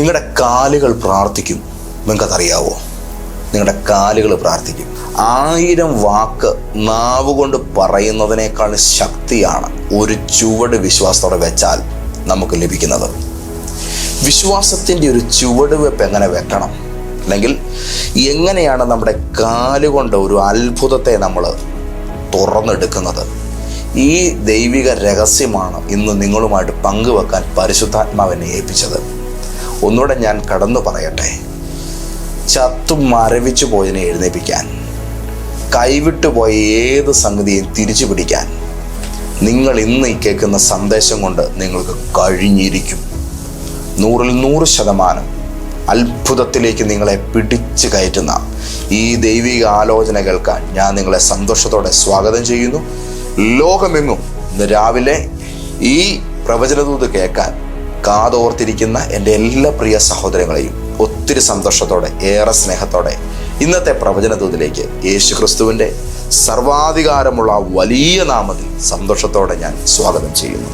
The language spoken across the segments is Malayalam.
നിങ്ങളുടെ കാലുകൾ പ്രാർത്ഥിക്കും. നിങ്ങൾക്കതറിയാവോ? നിങ്ങളുടെ കാലുകൾ പ്രാർത്ഥിക്കും. ആയിരം വാക്ക് നാവ് കൊണ്ട് പറയുന്നതിനേക്കാൾ ശക്തിയാണ് ഒരു ചുവട് വിശ്വാസത്തോടെ വെച്ചാൽ നമുക്ക് ലഭിക്കുന്നത്. വിശ്വാസത്തിന്റെ ഒരു ചുവടുവെപ്പ് എങ്ങനെ വെക്കണം? അല്ലെങ്കിൽ എങ്ങനെയാണ് നമ്മുടെ കാലുകൊണ്ട് ഒരു അത്ഭുതത്തെ നമ്മൾ തുറന്നെടുക്കുന്നത്? ഈ ദൈവിക രഹസ്യമാണ് ഇന്ന് നിങ്ങളുമായിട്ട് പങ്കുവെക്കാൻ പരിശുദ്ധാത്മാവിനെ ഏൽപ്പിച്ചത്. ഒന്നുകൂടെ ഞാൻ കടന്നു പറയട്ടെ. ചത്തും മരവിച്ചു പോയതിനെ എഴുന്നേപ്പിക്കാൻ കൈവിട്ടു പോയ ഏത് സംഗതിയും തിരിച്ചു പിടിക്കാൻ നിങ്ങൾ ഇന്ന് ഈ കേൾക്കുന്ന സന്ദേശം കൊണ്ട് നിങ്ങൾക്ക് കഴിഞ്ഞിരിക്കും. നൂറിൽ നൂറ് ശതമാനം അത്ഭുതത്തിലേക്ക് നിങ്ങളെ പിടിച്ചു കയറ്റുന്ന ഈ ദൈവിക ആലോചന കേൾക്കാൻ ഞാൻ നിങ്ങളെ സന്തോഷത്തോടെ സ്വാഗതം ചെയ്യുന്നു. ലോകമെങ്ങും ഇന്ന് രാവിലെ ഈ പ്രവചനദൂത് കേൾക്കാൻ കാതോർത്തിരിക്കുന്ന എന്റെ എല്ലാ പ്രിയ സഹോദരങ്ങളെയും ഒത്തിരി സന്തോഷത്തോടെ ഏറെ സ്നേഹത്തോടെ ഇന്നത്തെ പ്രവചനദൂതിലേക്ക് യേശു ക്രിസ്തുവിന്റെ സർവാധികാരമുള്ള വലിയ നാമത്തിൽ സന്തോഷത്തോടെ ഞാൻ സ്വാഗതം ചെയ്യുന്നു.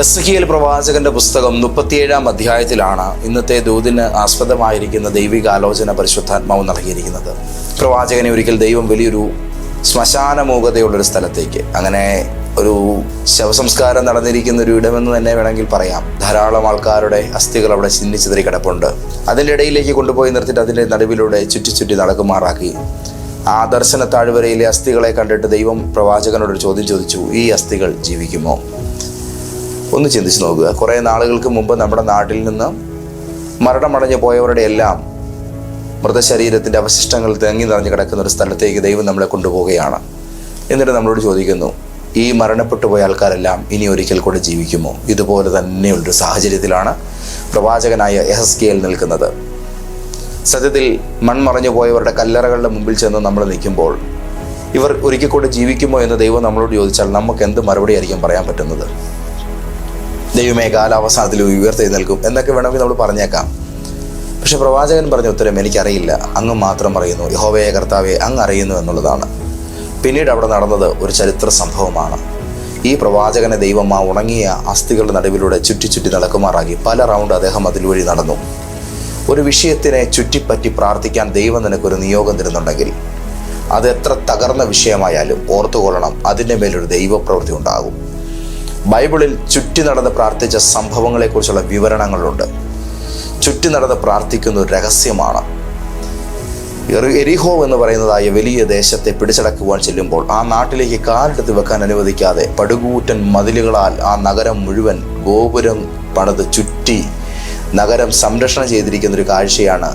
എസ്ഹിയൽ പ്രവാചകന്റെ പുസ്തകം മുപ്പത്തിയേഴാം അധ്യായത്തിലാണ് ഇന്നത്തെ ദൂതിന് ആസ്പദമായിരിക്കുന്ന ദൈവിക ആലോചന പരിശുദ്ധാത്മാവ് നൽകിയിരിക്കുന്നത്. പ്രവാചകനെ ഒരിക്കൽ ദൈവം വലിയൊരു ശ്മശാനമൂകതയുള്ളൊരു സ്ഥലത്തേക്ക് അങ്ങനെ ഒരു ശവസംസ്കാരം നടന്നിരിക്കുന്ന ഒരു ഇടമെന്ന് തന്നെ വേണമെങ്കിൽ പറയാം. ധാരാളം ആൾക്കാരുടെ അസ്ഥികൾ അവിടെ ചിന്നിച്ചിതറി കിടപ്പുണ്ട്. അതിന്റെ ഇടയിലേക്ക് കൊണ്ടുപോയി നിർത്തിയിട്ട് അതിന്റെ നടുവിലൂടെ ചുറ്റി ചുറ്റി നടക്കുമാറാക്കി. ആ ദർശന താഴ്വരയിലെ അസ്ഥികളെ കണ്ടിട്ട് ദൈവം പ്രവാചകനോട് ഒരു ചോദ്യം ചോദിച്ചു ഈ അസ്ഥികൾ ജീവിക്കുമോ? ഒന്ന് ചിന്തിച്ച് നോക്കുക. കുറേ നാളുകൾക്ക് മുമ്പ് നമ്മുടെ നാട്ടിൽ നിന്ന് മരണമടഞ്ഞു പോയവരുടെ എല്ലാം മൃതശരീരത്തിന്റെ അവശിഷ്ടങ്ങൾ തേങ്ങി നിറഞ്ഞു കിടക്കുന്ന ഒരു സ്ഥലത്തേക്ക് ദൈവം നമ്മളെ കൊണ്ടുപോവുകയാണ്. എന്നിട്ട് നമ്മളോട് ചോദിക്കുന്നു ഈ മരണപ്പെട്ടു പോയ ആൾക്കാരെല്ലാം ഇനി ഒരിക്കൽ കൂടെ ജീവിക്കുമോ? ഇതുപോലെ തന്നെയുള്ളൊരു സാഹചര്യത്തിലാണ് പ്രവാചകനായ എസ് കെയിൽ നിൽക്കുന്നത്. സത്യത്തിൽ മൺമറഞ്ഞു പോയവരുടെ കല്ലറകളുടെ മുമ്പിൽ ചെന്ന് നമ്മൾ നിൽക്കുമ്പോൾ ഇവർ ഒരിക്കൽ കൂടെ ജീവിക്കുമോ എന്ന് ദൈവം നമ്മളോട് ചോദിച്ചാൽ നമുക്ക് എന്ത് മറുപടി ആയിരിക്കും പറയാൻ പറ്റുന്നത്? ദൈവമേ കാലാവസാനത്തിൽ ഉയർത്തെഴുന്നേൽക്കും എന്നൊക്കെ വേണമെങ്കിൽ നമ്മൾ പറഞ്ഞേക്കാം. പക്ഷെ പ്രവാചകൻ പറഞ്ഞ ഉത്തരം എനിക്കറിയില്ല. അങ്ങ് മാത്രം അറിയുന്നു. യഹോവയെ കർത്താവെ അങ്ങ് അറിയുന്നു എന്നുള്ളതാണ്. പിന്നീട് അവിടെ നടന്നത് ഒരു ചരിത്ര സംഭവമാണ്. ഈ പ്രവാചകനെ ദൈവം ആ ഉണങ്ങിയ അസ്ഥികളുടെ നടുവിലൂടെ ചുറ്റി ചുറ്റി നടക്കുമാറാക്കി പല റൗണ്ട് അദ്ദേഹം അതിൽ അതിലുവഴി നടന്നു. ഒരു വിഷയത്തിനെ ചുറ്റിപ്പറ്റി പ്രാർത്ഥിക്കാൻ ദൈവം നിനക്കൊരു നിയോഗം തരുന്നുണ്ടെങ്കിൽ അത് എത്ര തകർന്ന വിഷയമായാലും ഓർത്തുകൊള്ളണം അതിന്റെ മേലൊരു ദൈവപ്രവൃത്തി ഉണ്ടാകും. ബൈബിളിൽ ചുറ്റി നടന്ന് പ്രാർത്ഥിച്ച സംഭവങ്ങളെക്കുറിച്ചുള്ള വിവരണങ്ങളുണ്ട്. ചുറ്റി നടന്ന് പ്രാർത്ഥിക്കുന്ന ഒരു രഹസ്യമാണ്. എരിഹോ എന്ന് പറയുന്നതായ വലിയ ദേശത്തെ പിടിച്ചടക്കുവാൻ ചെല്ലുമ്പോൾ ആ നാട്ടിലേക്ക് കാലെടുത്ത് വെക്കാൻ അനുവദിക്കാതെ പടുകൂറ്റൻ മതിലുകളാൽ ആ നഗരം മുഴുവൻ ഗോപുരം പണിത് ചുറ്റി നഗരം സംരക്ഷണം ചെയ്തിരിക്കുന്ന ഒരു കാഴ്ചയാണ്.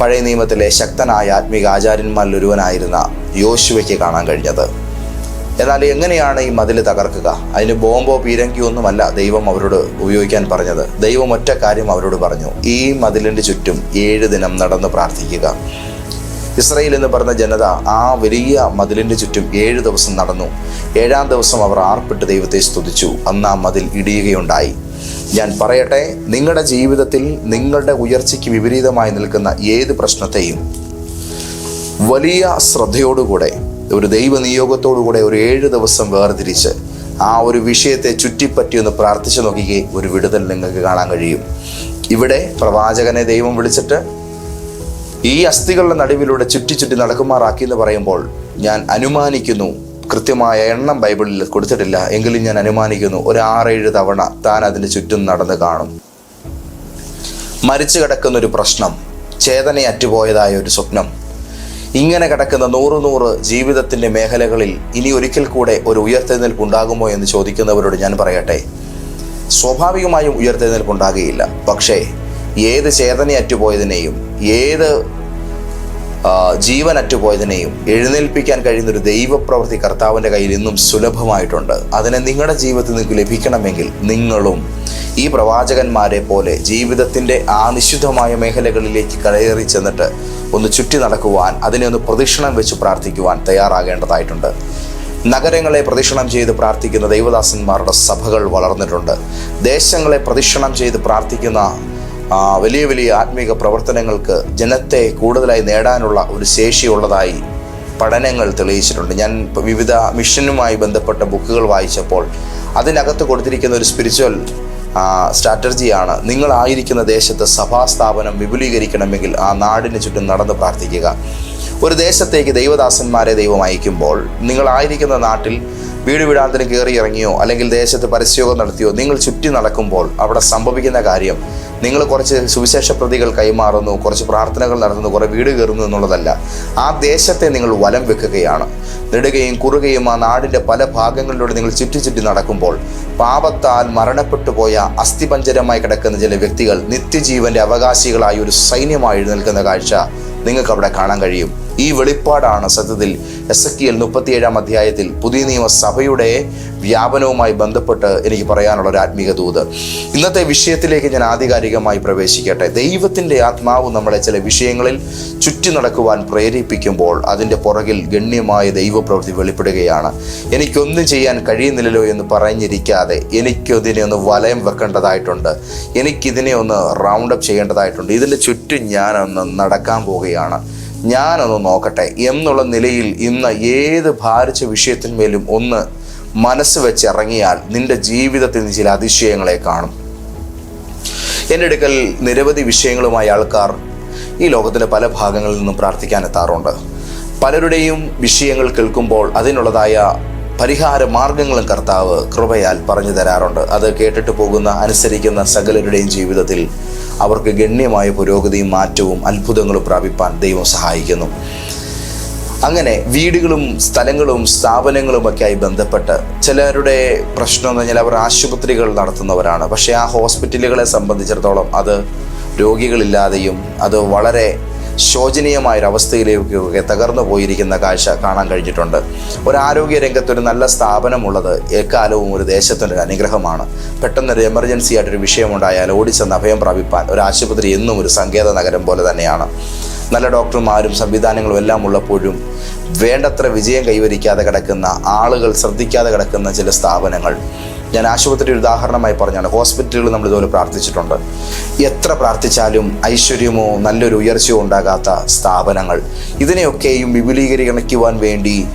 പഴയ നിയമത്തിലെ ശക്തനായ ആത്മീക ആചാര്യന്മാരിൽ ഒരുവനായിരുന്ന യോശുവയ്ക്ക് കാണാൻ കഴിഞ്ഞത്. എന്നാൽ എങ്ങനെയാണ് ഈ മതിൽ തകർക്കുക? അതിന് ബോംബോ പീരങ്കിയോ ഒന്നുമല്ല ദൈവം അവരോട് ഉപയോഗിക്കാൻ പറഞ്ഞത്. ദൈവം ഒറ്റ കാര്യം അവരോട് പറഞ്ഞു. ഈ മതിലിന്റെ ചുറ്റും ഏഴ് ദിനം നടന്ന് പ്രാർത്ഥിക്കുക. ഇസ്രയേൽ എന്ന് പറഞ്ഞ ജനത ആ വലിയ മതിലിന്റെ ചുറ്റും ഏഴ് ദിവസം നടന്നു. ഏഴാം ദിവസം അവർ ആർപ്പിട്ട് ദൈവത്തെ സ്തുതിച്ചു. അന്ന് ആ മതിൽ ഇടിയുകയുണ്ടായി. ഞാൻ പറയട്ടെ നിങ്ങളുടെ ജീവിതത്തിൽ നിങ്ങളുടെ ഉയർച്ചയ്ക്ക് വിപരീതമായി നിൽക്കുന്ന ഏത് പ്രശ്നത്തെയും വലിയ ശ്രദ്ധയോടുകൂടെ ഒരു ദൈവ നിയോഗത്തോടുകൂടെ ഒരു ഏഴ് ദിവസം വേർതിരിച്ച് ആ ഒരു വിഷയത്തെ ചുറ്റിപ്പറ്റി ഒന്ന് പ്രാർത്ഥിച്ചു നോക്കിക്കേ ഒരു വിടുതൽ നിങ്ങൾക്ക് കാണാൻ കഴിയും. ഇവിടെ പ്രവാചകനെ ദൈവം വിളിച്ചിട്ട് ഈ അസ്ഥികളുടെ നടുവിലൂടെ ചുറ്റി ചുറ്റി നടക്കുമാറാക്കി എന്ന് പറയുമ്പോൾ ഞാൻ അനുമാനിക്കുന്നു കൃത്യമായ എണ്ണം ബൈബിളിൽ കൊടുത്തിട്ടില്ല എങ്കിലും ഞാൻ അനുമാനിക്കുന്നു ഒരു ആറേഴ് തവണ താൻ അതിന് ചുറ്റും നടന്ന് കാണും. മരിച്ചു കിടക്കുന്ന ഒരു പ്രശ്നം ചേതനയറ്റുപോയതായ ഒരു സ്വപ്നം. ഇങ്ങനെ കിടക്കുന്ന നൂറ് നൂറ് ജീവിതത്തിന്റെ മേഖലകളിൽ ഇനി ഒരിക്കൽ കൂടെ ഒരു ഉയർത്തെഴുന്നേൽപ്പ് ഉണ്ടാകുമോ എന്ന് ചോദിക്കുന്നവരോട് ഞാൻ പറയട്ടെ. സ്വാഭാവികമായും ഉയർത്തെഴുന്നേൽപ്പ് ഉണ്ടാകുകയില്ല പക്ഷേ ഏത് ചേതനയറ്റുപോയതിനെയും ഏത് ജീവൻ അറ്റുപോയതിനെയും എഴുന്നേൽപ്പിക്കാൻ കഴിയുന്ന ഒരു ദൈവപ്രവൃത്തി കർത്താവിന്റെ കയ്യിൽ ഇന്നും സുലഭമായിട്ടുണ്ട്. അതിനെ നിങ്ങളുടെ ജീവിതത്തിൽ നിങ്ങൾക്ക് ലഭിക്കണമെങ്കിൽ നിങ്ങളും ഈ പ്രവാചകന്മാരെ പോലെ ജീവിതത്തിന്റെ ആ നിശുദ്ധമായ മേഖലകളിലേക്ക് കയറി ചെന്നിട്ട് ഒന്ന് ചുറ്റി നടക്കുവാൻ അതിനെ ഒന്ന് പ്രദക്ഷിണം വെച്ച് പ്രാർത്ഥിക്കുവാൻ തയ്യാറാകേണ്ടതായിട്ടുണ്ട്. നഗരങ്ങളെ പ്രദക്ഷിണം ചെയ്ത് പ്രാർത്ഥിക്കുന്ന ദൈവദാസന്മാരുടെ സഭകൾ വളർന്നിട്ടുണ്ട്. ദേശങ്ങളെ പ്രദക്ഷിണം ചെയ്ത് പ്രാർത്ഥിക്കുന്ന വലിയ വലിയ ആത്മീക പ്രവർത്തനങ്ങൾക്ക് ജനത്തെ കൂടുതലായി നേടാനുള്ള ഒരു ശേഷിയുള്ളതായി പഠനങ്ങൾ തെളിയിച്ചിട്ടുണ്ട്. ഞാൻ വിവിധ മിഷനുമായി ബന്ധപ്പെട്ട ബുക്കുകൾ വായിച്ചപ്പോൾ അതിനകത്ത് കൊടുത്തിരിക്കുന്ന ഒരു സ്പിരിച്വൽ സ്ട്രാറ്റജിയാണ് നിങ്ങളായിരിക്കുന്ന ദേശത്ത് സഭാസ്ഥാപനം വിപുലീകരിക്കണമെങ്കിൽ ആ നാടിന് ചുറ്റും നടന്ന് പ്രാർത്ഥിക്കുക. ഒരു ദേശത്തേക്ക് ദൈവദാസന്മാരെ ദൈവം അയക്കുമ്പോൾ നിങ്ങളായിരിക്കുന്ന നാട്ടിൽ വീട് വീടാന്തരം കയറി ഇറങ്ങിയോ അല്ലെങ്കിൽ ദേശത്ത് പരസ്യോഗം നടത്തിയോ നിങ്ങൾ ചുറ്റി നടക്കുമ്പോൾ അവിടെ സംഭവിക്കുന്ന കാര്യം നിങ്ങൾ കുറച്ച് സുവിശേഷ പ്രതികൾ കൈമാറുന്നു കുറച്ച് പ്രാർത്ഥനകൾ നടത്തുന്നു കുറേ വീട് കയറുന്നു എന്നുള്ളതല്ല. ആ ദേശത്തെ നിങ്ങൾ വലം വെക്കുകയാണ്. നെടുകയും കുറുകയും ആ നാടിന്റെ പല ഭാഗങ്ങളിലൂടെ നിങ്ങൾ ചുറ്റി ചുറ്റി നടക്കുമ്പോൾ പാപത്താൽ മരണപ്പെട്ടു പോയ അസ്ഥിപഞ്ചരമായി കിടക്കുന്ന ചില വ്യക്തികൾ നിത്യജീവന്റെ അവകാശികളായി ഒരു സൈന്യമായി എഴുന്നേൽക്കുന്ന കാഴ്ച നിങ്ങൾക്ക് അവിടെ കാണാൻ കഴിയും. ഈ വെളിപ്പാടാണ് സത്യത്തിൽ എസ് എ എൽ മുപ്പത്തിയേഴാം അധ്യായത്തിൽ പുതിയ നിയമസഭയുടെ വ്യാപനവുമായി ബന്ധപ്പെട്ട് എനിക്ക് പറയാനുള്ള ഒരു ആത്മീക ദൂത്. ഇന്നത്തെ വിഷയത്തിലേക്ക് ഞാൻ ആധികാരികമായി പ്രവേശിക്കട്ടെ. ദൈവത്തിന്റെ ആത്മാവ് നമ്മളെ ചില വിഷയങ്ങളിൽ ചുറ്റി നടക്കുവാൻ പ്രേരിപ്പിക്കുമ്പോൾ അതിന്റെ പുറകിൽ ഗണ്യമായ ദൈവപ്രവൃത്തി വെളിപ്പെടുകയാണ്. എനിക്കൊന്നും ചെയ്യാൻ കഴിയുന്നില്ലല്ലോ എന്ന് പറഞ്ഞിരിക്കാതെ എനിക്കതിനെ ഒന്ന് വലയം വെക്കേണ്ടതായിട്ടുണ്ട്. എനിക്കിതിനെ ഒന്ന് റൗണ്ട് അപ്പ് ചെയ്യേണ്ടതായിട്ടുണ്ട്. ഇതിന്റെ ചുറ്റും ഞാനൊന്ന് നടക്കാൻ പോവുകയാണ്. ഞാനൊന്ന് നോക്കട്ടെ. എന്നുള്ള നിലയിൽ ഇന്ന് ഏത് ഭാരിച്ച വിഷയത്തിന്മേലും ഒന്ന് മനസ്സ് വെച്ച് ഇറങ്ങിയാൽ നിന്റെ ജീവിതത്തിൽ ചില അതിശയങ്ങളെ കാണും. എന്റെ അടുക്കൽ നിരവധി വിഷയങ്ങളുമായി ആൾക്കാർ ഈ ലോകത്തിന്റെ പല ഭാഗങ്ങളിൽ നിന്നും പ്രാർത്ഥിക്കാൻ എത്താറുണ്ട്. പലരുടെയും വിഷയങ്ങൾ കേൾക്കുമ്പോൾ അതിനുള്ളതായ പരിഹാര മാർഗങ്ങളും കർത്താവ് കൃപയാൽ പറഞ്ഞു തരാറുണ്ട്. അത് കേട്ടിട്ട് പോകുന്ന അനുസരിക്കുന്ന സകലരുടെയും ജീവിതത്തിൽ അവർക്ക് ഗണ്യമായ പുരോഗതിയും മാറ്റവും അത്ഭുതങ്ങളും പ്രാപിപ്പാൻ ദൈവം സഹായിക്കുന്നു. അങ്ങനെ വീടുകളും സ്ഥലങ്ങളും സ്ഥാപനങ്ങളും ഒക്കെ ആയി ബന്ധപ്പെട്ട് ചിലരുടെ പ്രശ്നം എന്ന് പറഞ്ഞാൽ അവർ ആശുപത്രികൾ നടത്തുന്നവരാണ്. പക്ഷേ ആ ഹോസ്പിറ്റലുകളെ സംബന്ധിച്ചിടത്തോളം അത് രോഗികളില്ലാതെയും അത് വളരെ ശോചനീയമായൊരവസ്ഥയിലേക്കൊക്കെ തകർന്നു പോയിരിക്കുന്ന കാഴ്ച കാണാൻ കഴിഞ്ഞിട്ടുണ്ട്. ഒരു ആരോഗ്യ രംഗത്ത് ഒരു നല്ല സ്ഥാപനമുള്ളത് എക്കാലവും ഒരു ദേശത്തിന്റെ അനുഗ്രഹമാണ്. പെട്ടെന്നൊരു എമർജൻസി ആയിട്ടൊരു വിഷയമുണ്ടായാൽ ഓടിച്ചെന്ന് അഭയം പ്രാപിപ്പാൻ ഒരു ആശുപത്രി എന്നും ഒരു സങ്കേത നഗരം പോലെ തന്നെയാണ്. നല്ല ഡോക്ടർമാരും സംവിധാനങ്ങളും എല്ലാം ഉള്ളപ്പോഴും വേണ്ടത്ര വിജയം കൈവരിക്കാതെ കിടക്കുന്ന ആളുകൾ ശ്രദ്ധിക്കാതെ കിടക്കുന്ന ചില സ്ഥാപനങ്ങൾ. ഞാൻ ആശുപത്രി ഉദാഹരണമായി പറഞ്ഞാണ്. ഹോസ്പിറ്റലുകൾ നമ്മൾ ഇതുപോലെ പ്രാർത്ഥിച്ചിട്ടുണ്ട്. എത്ര പ്രാർത്ഥിച്ചാലും ഐശ്വര്യമോ നല്ലൊരു ഉയർച്ചയോ ഉണ്ടാകാത്ത സ്ഥാപനങ്ങൾ. ഇതിനെയൊക്കെയും വിപുലീകരിക്കണിക്കുവാൻ വേണ്ടി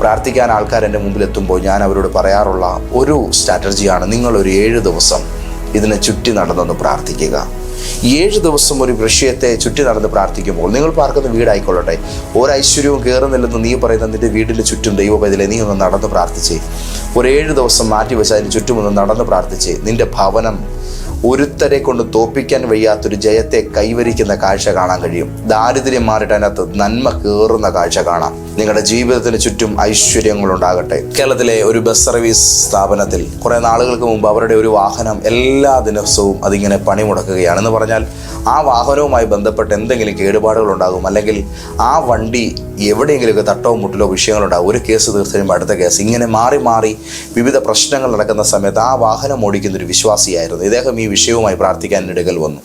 പ്രാർത്ഥിക്കാൻ ആൾക്കാർ എന്റെ മുമ്പിൽ എത്തുമ്പോൾ ഞാൻ അവരോട് പറയാറുള്ള ഒരു സ്ട്രാറ്റജിയാണ്. നിങ്ങളൊരു ഏഴ് ദിവസം ഇതിനെ ചുറ്റി നടന്നൊന്ന് പ്രാർത്ഥിക്കുക. ഏഴ് ദിവസം ഒരു വിഷയത്തെ ചുറ്റി നടന്ന് പ്രാർത്ഥിക്കുമ്പോൾ നിങ്ങൾ പാർക്കുന്ന വീടായിക്കൊള്ളട്ടെ. ഒരു ഐശ്വര്യവും കയറുന്നില്ലെന്ന് നീ പറയുന്ന നിന്റെ വീടിന് ചുറ്റും ദൈവപൈതലെ നീ ഒന്ന് നടന്ന് പ്രാർത്ഥിച്ചേ. ഒരു ഏഴ് ദിവസം മാറ്റി വെച്ച് അതിന് ചുറ്റും ഒന്ന് നടന്ന് പ്രാർത്ഥിച്ചേ. നിന്റെ ഭവനം ഒരുത്തരെ കൊണ്ട് തോപ്പിക്കാൻ വയ്യാത്തൊരു ജയത്തെ കൈവരിക്കുന്ന കാഴ്ച കാണാൻ കഴിയും. ദാരിദ്ര്യം മാറിയിട്ട് അതിനകത്ത് നന്മ കയറുന്ന കാഴ്ച കാണാം. നിങ്ങളുടെ ജീവിതത്തിന് ചുറ്റും ഐശ്വര്യങ്ങൾ ഉണ്ടാകട്ടെ കേരളത്തിലെ ഒരു ബസ് സർവീസ് സ്ഥാപനത്തിൽ കുറെ നാളുകൾക്ക് മുമ്പ് അവരുടെ ഒരു വാഹനം എല്ലാ ദിവസവും അതിങ്ങനെ പണിമുടക്കുകയാണ്. എന്ന് പറഞ്ഞാൽ ആ വാഹനവുമായി ബന്ധപ്പെട്ട് എന്തെങ്കിലും കേടുപാടുകൾ ഉണ്ടാകും അല്ലെങ്കിൽ ആ വണ്ടി എവിടെയെങ്കിലുമൊക്കെ തട്ടോ മുട്ടിലോ വിഷയങ്ങളുണ്ടാകും. ഒരു കേസ് കഴിയുമ്പോൾ അടുത്ത കേസ് ഇങ്ങനെ മാറി മാറി വിവിധ പ്രശ്നങ്ങൾ നടക്കുന്ന സമയത്ത് ആ വാഹനം ഓടിക്കുന്ന ഒരു വിശ്വാസിയായിരുന്നു. ഇദ്ദേഹം ഈ വിഷയവുമായി പ്രാർത്ഥിക്കാൻ ഇടകൾ വന്നു.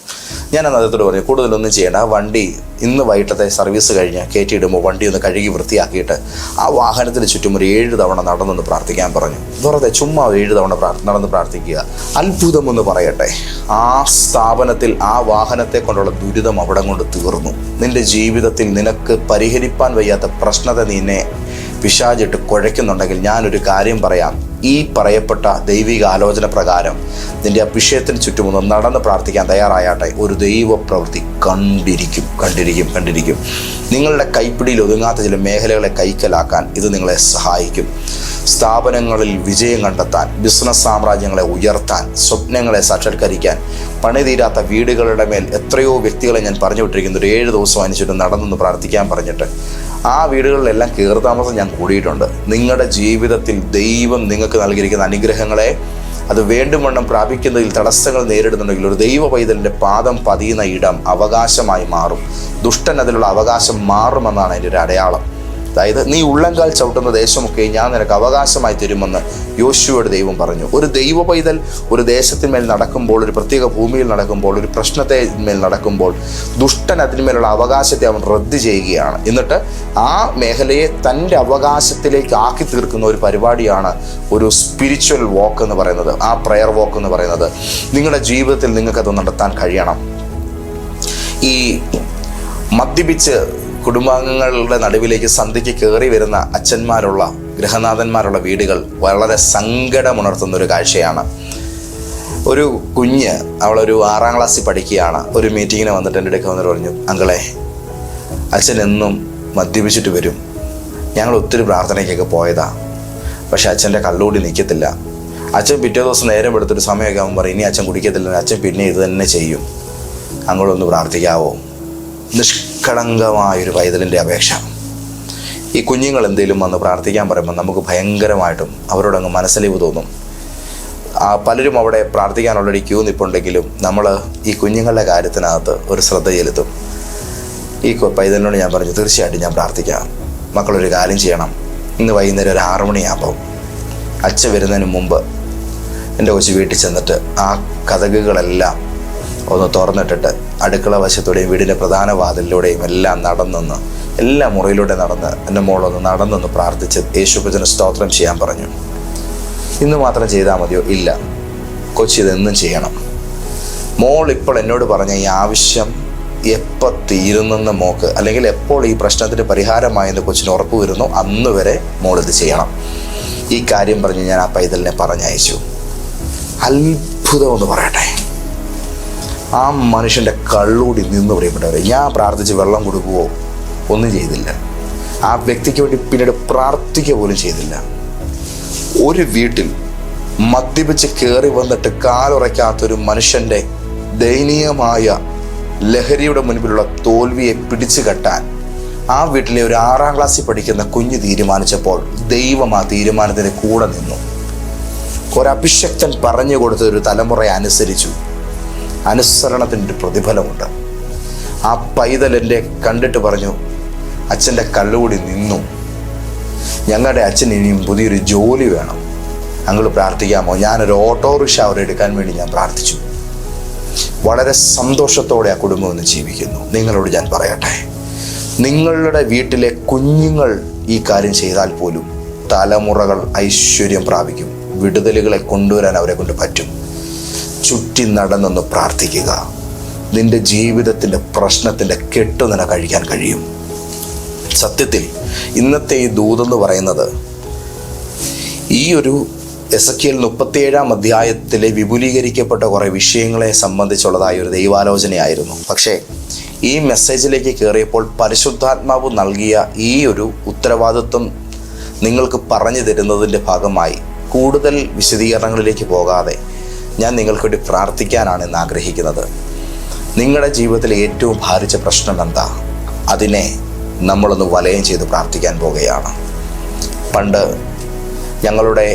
ഞാൻ അന്ന് അദ്ദേഹത്തോട് പറഞ്ഞു കൂടുതലൊന്നും ചെയ്യേണ്ട. ആ വണ്ടി ഇന്ന് വൈകിട്ടത്തെ സർവീസ് കഴിഞ്ഞ് കയറ്റിയിടുമ്പോൾ വണ്ടി ഒന്ന് കഴുകി വൃത്തിയാക്കിയിട്ട് ആ വാഹനത്തിന് ചുറ്റും ഒരു ഏഴ് തവണ നടന്നൊന്ന് പ്രാർത്ഥിക്കാൻ പറഞ്ഞു. വെറുതെ ചുമ്മാ ഏഴ് തവണ നടന്ന് പ്രാർത്ഥിക്കുക. അത്ഭുതമെന്ന് പറയട്ടെ. ആ സ്ഥാപനത്തിൽ ആ വാഹനത്തെ കൊണ്ടുള്ള ദുരിതം അവിടെ കൊണ്ട് തീർന്നു. നിന്റെ ജീവിതത്തിൽ നിനക്ക് പരിഹരിപ്പാൻ വയ്യാത്ത പ്രശ്നത്തെ നിന്നെ പിശാചിട്ട് കുഴയ്ക്കുന്നുണ്ടെങ്കിൽ ഞാനൊരു കാര്യം പറയാം. ഈ പറയപ്പെട്ട ദൈവിക ആലോചന പ്രകാരം നിന്റെ അഭിഷേകത്തിന് വിഷയത്തിന് ചുറ്റും ഒന്ന് നടന്ന് പ്രാർത്ഥിക്കാൻ തയ്യാറായാട്ടെ. ഒരു ദൈവ പ്രവൃത്തി കണ്ടിരിക്കും കണ്ടിരിക്കും കണ്ടിരിക്കും. നിങ്ങളുടെ കൈപ്പിടിയിൽ ഒതുങ്ങാത്ത ചില മേഖലകളെ കൈക്കലാക്കാൻ ഇത് നിങ്ങളെ സഹായിക്കും. സ്ഥാപനങ്ങളിൽ വിജയം കണ്ടെത്താൻ ബിസിനസ് സാമ്രാജ്യങ്ങളെ ഉയർത്താൻ സ്വപ്നങ്ങളെ സാക്ഷാത്കരിക്കാൻ പണിതീരാത്ത വീടുകളുടെ മേൽ എത്രയോ വ്യക്തികളെ ഞാൻ പറഞ്ഞു വിട്ടിരിക്കുന്നു. ഒരു ഏഴ് ദിവസം അനുസരിച്ച് നടന്നു പ്രാർത്ഥിക്കാൻ പറഞ്ഞിട്ട് ആ വീടുകളിലെല്ലാം കയറി താമസം ഞാൻ കൂടിയിട്ടുണ്ട്. നിങ്ങളുടെ ജീവിതത്തിൽ ദൈവം നിങ്ങൾക്ക് നൽകിയിരിക്കുന്ന അനുഗ്രഹങ്ങളെ അത് വേണ്ടും വണ്ണം പ്രാപിക്കുന്നതിൽ തടസ്സങ്ങൾ നേരിടുന്നുണ്ടെങ്കിൽ ഒരു ദൈവ പൈതലിന്റെ പാദം പതിയുന്ന ഇടം അവകാശമായി മാറും. ദുഷ്ടൻ അതിലുള്ള അവകാശം മാറുമെന്നാണ് അതിന്റെ ഒരു അടയാളം. അതായത് നീ ഉള്ളങ്കാൽ ചവിട്ടുന്ന ദേശമൊക്കെ ഞാൻ നിനക്ക് അവകാശമായി തരുമെന്ന് യോശുവയുടെ ദൈവം പറഞ്ഞു. ഒരു ദൈവ പൈതൽ ഒരു ദേശത്തിന്മേൽ നടക്കുമ്പോൾ ഒരു പ്രത്യേക ഭൂമിയിൽ നടക്കുമ്പോൾ ഒരു പ്രശ്നത്തെ മേൽ നടക്കുമ്പോൾ ദുഷ്ടൻ അതിന്മേലുള്ള അവകാശത്തെ അവൻ റദ്ദ് ചെയ്യുകയാണ്. എന്നിട്ട് ആ മേഖലയെ തന്റെ അവകാശത്തിലേക്ക് ആക്കി തീർക്കുന്ന ഒരു പരിപാടിയാണ് ഒരു സ്പിരിച്വൽ വാക്ക് എന്ന് പറയുന്നത്. ആ പ്രയർ വാക്ക് എന്ന് പറയുന്നത്. നിങ്ങളുടെ ജീവിതത്തിൽ നിങ്ങൾക്കത് നടത്താൻ കഴിയണം. ഈ മദ്യപിച്ച് കുടുംബാംഗങ്ങളുടെ നടുവിലേക്ക് സന്ധിക്ക് കയറി വരുന്ന അച്ഛന്മാരുള്ള ഗൃഹനാഥന്മാരുള്ള വീടുകൾ വളരെ സങ്കടമുണർത്തുന്ന ഒരു കാഴ്ചയാണ്. ഒരു കുഞ്ഞ് അവളൊരു ആറാം ക്ലാസ്സിൽ പഠിക്കുകയാണ്. ഒരു മീറ്റിങ്ങിന് വന്നിട്ട് എന്റെ അടുക്ക വന്നിട്ട് പറഞ്ഞു അങ്കളെ അച്ഛൻ എന്നും മദ്യപിച്ചിട്ട് വരും. ഞങ്ങൾ ഒത്തിരി പ്രാർത്ഥനയ്ക്കൊക്കെ പോയതാ. പക്ഷെ അച്ഛന്റെ കള്ളുകൂടി നിൽക്കത്തില്ല. അച്ഛൻ പിറ്റേ ദിവസം നേരം എടുത്തൊരു സമയമൊക്കെ ആകുമ്പോൾ പറയും ഇനി അച്ഛൻ കുടിക്കത്തില്ല അച്ഛൻ പിന്നെ ഇത് തന്നെ ചെയ്യും. അങ്ങോട്ടൊന്ന് പ്രാർത്ഥിക്കാവോ? നിഷ്കളങ്കമായൊരു പൈതലിന്റെ അപേക്ഷ. ഈ കുഞ്ഞുങ്ങൾ എന്തെങ്കിലും വന്ന് പ്രാർത്ഥിക്കാൻ പറയുമ്പോൾ നമുക്ക് ഭയങ്കരമായിട്ടും അവരോടങ്ങ് മനസ്സലിവ് തോന്നും. പലരും അവിടെ പ്രാർത്ഥിക്കാൻ ക്യൂ നിൽപ്പുണ്ടെങ്കിലും നമ്മൾ ഈ കുഞ്ഞുങ്ങളുടെ കാര്യത്തിനകത്ത് ഒരു ശ്രദ്ധ ചെലുത്തും. ഈ പൈതലിനോട് ഞാൻ പറഞ്ഞു തീർച്ചയായിട്ടും ഞാൻ പ്രാർത്ഥിക്കാം. മക്കളൊരു കാര്യം ചെയ്യണം. ഇന്ന് വൈകുന്നേരം ഒരു ആറു മണിയാകുമ്പോൾ അച്ഛ വരുന്നതിന് മുമ്പ് എന്റെ കൊച്ചു വീട്ടിൽ ചെന്നിട്ട് ആ കഥകുകളെല്ലാം ഒന്ന് തുറന്നിട്ടിട്ട് അടുക്കള വശത്തൂടെയും വീടിന്റെ പ്രധാന വാതിലിലൂടെയും എല്ലാം നടന്നൊന്ന് എല്ലാ മുറിയിലൂടെ നടന്ന് എന്റെ മോളൊന്ന് നടന്നൊന്ന് പ്രാർത്ഥിച്ച് യേശുഭജന സ്തോത്രം ചെയ്യാൻ പറഞ്ഞു. ഇന്ന് മാത്രം ചെയ്താൽ മതിയോ? ഇല്ല. കൊച്ചി ഇതെന്നും ചെയ്യണം. മോൾ ഇപ്പോൾ എന്നോട് പറഞ്ഞ ഈ ആവശ്യം എപ്പോൾ തീരുന്നെന്ന് മോക്ക് അല്ലെങ്കിൽ എപ്പോൾ ഈ പ്രശ്നത്തിന് പരിഹാരമായെന്ന് കൊച്ചിന് ഉറപ്പ് വരുന്നു അന്ന് വരെ മോൾ ഇത് ചെയ്യണം. ഈ കാര്യം പറഞ്ഞ് ഞാൻ ആ പൈതലിനെ പറഞ്ഞയച്ചു. അത്ഭുതമെന്ന് പറയട്ടെ. ആ മനുഷ്യന്റെ കള്ളൂടി നിന്ന് പ്രിയപ്പെട്ടവരെ ഞാൻ പ്രാർത്ഥിച്ച് വെള്ളം കൊടുക്കുവോ? ഒന്നും ചെയ്തില്ല. ആ വ്യക്തിക്ക് വേണ്ടി പിന്നീട് പ്രാർത്ഥിക്കുക പോലും ചെയ്തില്ല. ഒരു വീട്ടിൽ മദ്യപിച്ച് കയറി വന്നിട്ട് കാലുറയ്ക്കാത്തൊരു മനുഷ്യന്റെ ദയനീയമായ ലഹരിയുടെ മുൻപിലുള്ള തോൽവിയെ പിടിച്ചു കെട്ടാൻ ആ വീട്ടിലെ ഒരു ആറാം ക്ലാസ്സിൽ പഠിക്കുന്ന കുഞ്ഞ് തീരുമാനിച്ചപ്പോൾ ദൈവം ആ തീരുമാനത്തിന് കൂടെ നിന്നു. ഒരഭിഷക്തൻ പറഞ്ഞു കൊടുത്ത ഒരു തലമുറയെ അനുസരിച്ചു. അനുസരണത്തിന്റെ പ്രതിഫലമുണ്ട്. ആ പൈതൽ എന്റെ കണ്ടിട്ട് പറഞ്ഞു അച്ഛന്റെ കള്ളുകൂടി നിന്നു. ഞങ്ങളുടെ അച്ഛൻ ഇനിയും പുതിയൊരു ജോലി വേണം. ഞങ്ങൾ പ്രാർത്ഥിക്കാമോ? ഞാനൊരു ഓട്ടോറിക്ഷ അവരെ എടുക്കാൻ വേണ്ടി ഞാൻ പ്രാർത്ഥിച്ചു. വളരെ സന്തോഷത്തോടെ ആ കുടുംബം ഒന്ന് ജീവിക്കുന്നു. നിങ്ങളോട് ഞാൻ പറയട്ടെ. നിങ്ങളുടെ വീട്ടിലെ കുഞ്ഞുങ്ങൾ ഈ കാര്യം ചെയ്താൽ പോലും തലമുറകൾ ഐശ്വര്യം പ്രാപിക്കും. വിടുതലുകളെ കൊണ്ടുവരാൻ അവരെ കൊണ്ട് പറ്റും. ചുറ്റി നടന്നൊന്ന് പ്രാർത്ഥിക്കുക. നിന്റെ ജീവിതത്തിന്റെ പ്രശ്നത്തിന്റെ കെട്ടു നിന കഴിക്കാൻ കഴിയും. സത്യത്തിൽ ഇന്നത്തെ ഈ ദൂതെന്ന് പറയുന്നത് ഈ ഒരു എസ് എ മുപ്പത്തിയേഴാം അധ്യായത്തിലെ വിപുലീകരിക്കപ്പെട്ട കുറേ വിഷയങ്ങളെ സംബന്ധിച്ചുള്ളതായ ഒരു ദൈവാലോചനയായിരുന്നു. പക്ഷേ ഈ മെസ്സേജിലേക്ക് കയറിയപ്പോൾ പരിശുദ്ധാത്മാവ് നൽകിയ ഈ ഒരു ഉത്തരവാദിത്വം നിങ്ങൾക്ക് പറഞ്ഞു തരുന്നതിന്റെ ഭാഗമായി കൂടുതൽ വിശദീകരണങ്ങളിലേക്ക് പോകാതെ ഞാൻ നിങ്ങൾക്ക് വേണ്ടി പ്രാർത്ഥിക്കാനാണ് ഇന്ന് ആഗ്രഹിക്കുന്നത്. നിങ്ങളുടെ ജീവിതത്തിലെ ഏറ്റവും ഭാരിച്ച പ്രശ്നം എന്താ? അതിനെ നമ്മളൊന്ന് വലയം ചെയ്ത് പ്രാർത്ഥിക്കാൻ പോവുകയാണ്. പണ്ട് ഞങ്ങളുടെ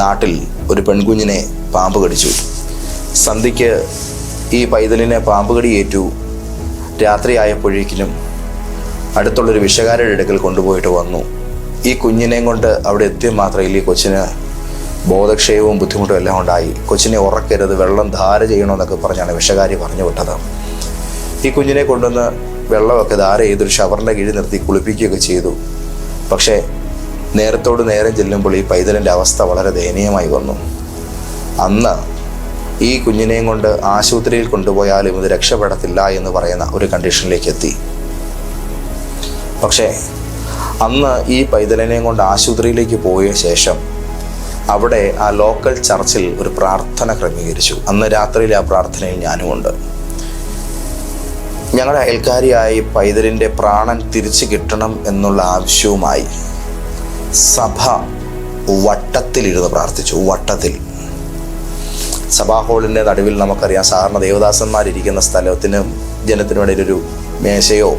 നാട്ടിൽ ഒരു പെൺകുഞ്ഞിനെ പാമ്പ് കടിച്ചു. സന്ധ്യയ്ക്ക് ഈ പൈതലിനെ പാമ്പ് കടിയേറ്റു രാത്രിയായപ്പോഴേക്കിനും അടുത്തുള്ളൊരു വിഷകാരുടെ അടുക്കൽ കൊണ്ടുപോയിട്ട് വന്നു. ഈ കുഞ്ഞിനെയും കൊണ്ട് അവിടെ എത്തിയ മാത്രയിൽ ഈ കൊച്ചിന് ബോധക്ഷയവും ബുദ്ധിമുട്ടും എല്ലാം ഉണ്ടായി. കൊച്ചിനെ ഉറക്കരുത് വെള്ളം ധാര ചെയ്യണമെന്നൊക്കെ പറഞ്ഞാണ് വിഷകാരി പറഞ്ഞു വിട്ടത്. ഈ കുഞ്ഞിനെ കൊണ്ടുവന്ന് വെള്ളമൊക്കെ ധാര ചെയ്തൊരു ഷവറിന്റെ കീഴിൽ നിർത്തി കുളിപ്പിക്കുകയൊക്കെ ചെയ്തു. പക്ഷേ നേരത്തോട് നേരം ചെല്ലുമ്പോൾ ഈ പൈതലിന്റെ അവസ്ഥ വളരെ ദയനീയമായി വന്നു. അന്ന് ഈ കുഞ്ഞിനെയും കൊണ്ട് ആശുപത്രിയിൽ കൊണ്ടുപോയാലും ഇത് രക്ഷപ്പെടത്തില്ല എന്ന് പറയുന്ന ഒരു കണ്ടീഷനിലേക്ക് എത്തി. പക്ഷേ അന്ന് ഈ പൈതലിനെയും കൊണ്ട് ആശുപത്രിയിലേക്ക് പോയ ശേഷം അവിടെ ആ ലോക്കൽ ചർച്ചിൽ ഒരു പ്രാർത്ഥന ക്രമീകരിച്ചു. അന്ന് രാത്രിയിൽ ആ പ്രാർത്ഥനയിൽ ഞാനുമുണ്ട് ഞങ്ങളുടെ അയൽക്കാരിയായി പൈതലിന്റെ പ്രാണൻ തിരിച്ചു കിട്ടണം എന്നുള്ള ആവശ്യവുമായി സഭ വട്ടത്തിലിരുന്ന് പ്രാർത്ഥിച്ചു. വട്ടത്തിൽ. സഭാ ഹോളിന്റെ നടുവിൽ നമുക്കറിയാം സാധാരണ ദേവദാസന്മാരിരിക്കുന്ന സ്ഥലത്തിന് ജനത്തിനു വേണ്ടിയൊരു മേശയോ